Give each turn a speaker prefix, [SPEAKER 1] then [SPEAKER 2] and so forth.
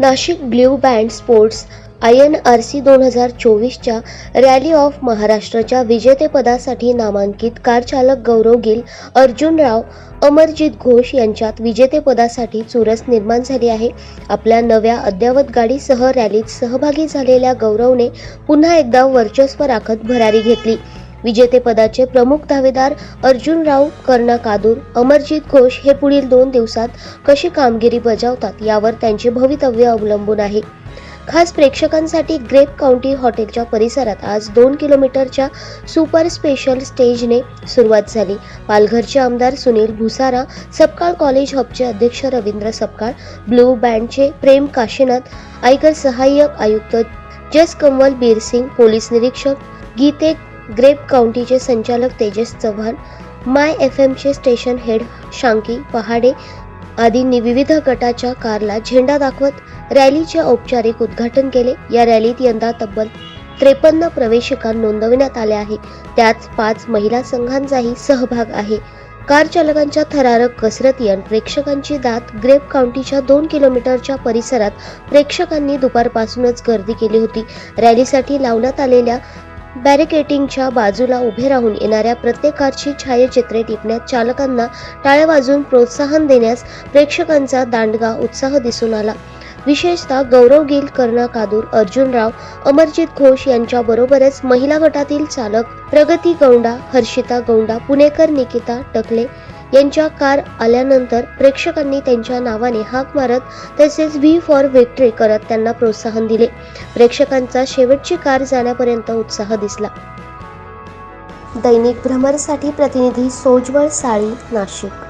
[SPEAKER 1] Nashik blue band sports I N R C दोन हजार चोवीसच्या रॅली ऑफ महाराष्ट्राच्या विजेतेपदासाठी नामांकित कारचालक गौरव गिल अर्जुनराव अमरजित घोष यांच्यात विजेतेपदासाठी चुरस निर्माण झाली आहे. आपल्या नव्या अद्ययावत गाडीसह रॅलीत सहभागी झालेल्या गौरवने पुन्हा एकदा वर्चस्व राखत भरारी घेतली. विजेतेपदाचे प्रमुख दावेदार अर्जुनराव कर्णकादूर अमरजित घोष हे पुढील दोन दिवसात कशी कामगिरी बजावतात यावर त्यांचे भवितव्य अवलंबून आहे. खास प्रेक्षकांसाठी ग्रेप काउंटी हॉटेलच्या परिसरात आज दोन किलोमीटरच्या सुपर स्पेशल स्टेजने सुरुवात झाली. पालघरचे आमदार सुनील भुसारा सपकाळ कॉलेज हबचे अध्यक्ष रवींद्र सपकाळ ब्लू बँडचे प्रेम काशीनाथ आयकर सहाय्यक आयुक्त जस कंवल बीरसिंग पोलीस निरीक्षक गीते ग्रेप काउंटीचे संचालक तेजस चव्हाण माय एफ एमचे स्टेशन हेड शांकी पहाडे आदींनी विविध गटाच्या कारला झेंडा दाखवत रॅलीचे औपचारिक उद्घाटन केले. या रॅलीत यंदा तब्बल त्रेपन्न प्रवेशिका नोंदवण्यात आल्या आहे त्यात पाच महिला संघांचाही सहभाग आहे. कार चालकांच्या थरारक कसरती आणि प्रेक्षकांची दात ग्रेप काउंटीच्या दोन किलोमीटरच्या परिसरात प्रेक्षकांनी दुपारपासूनच गर्दी केली होती. रॅलीसाठी लावण्यात आलेल्या बॅरिकेटिंगच्या बाजूला उभे राहून येणाऱ्या प्रत्येकाची छायाचित्रे टिपण्यात चालकांना टाळ्या वाजवून प्रोत्साहन देण्यास प्रेक्षकांचा दांडगा उत्साह दिसून आला. विशेषतः गौरव गिल कर्णा कादूर अर्जुनराव अमरजित घोष यांच्या बरोबरच महिला गटातील चालक प्रगती गौंडा हर्षिता गौंडा पुणेकर निकिता टकले यांच्या कार आल्यानंतर प्रेक्षकांनी त्यांच्या नावाने हाक मारत तसेच व्ही फॉर विक्ट्री करत त्यांना प्रोत्साहन दिले. प्रेक्षकांचा शेवटची कार जाण्यापर्यंत उत्साह दिसला. दैनिक भ्रमरसाठी प्रतिनिधी सोजवळ साळी नाशिक.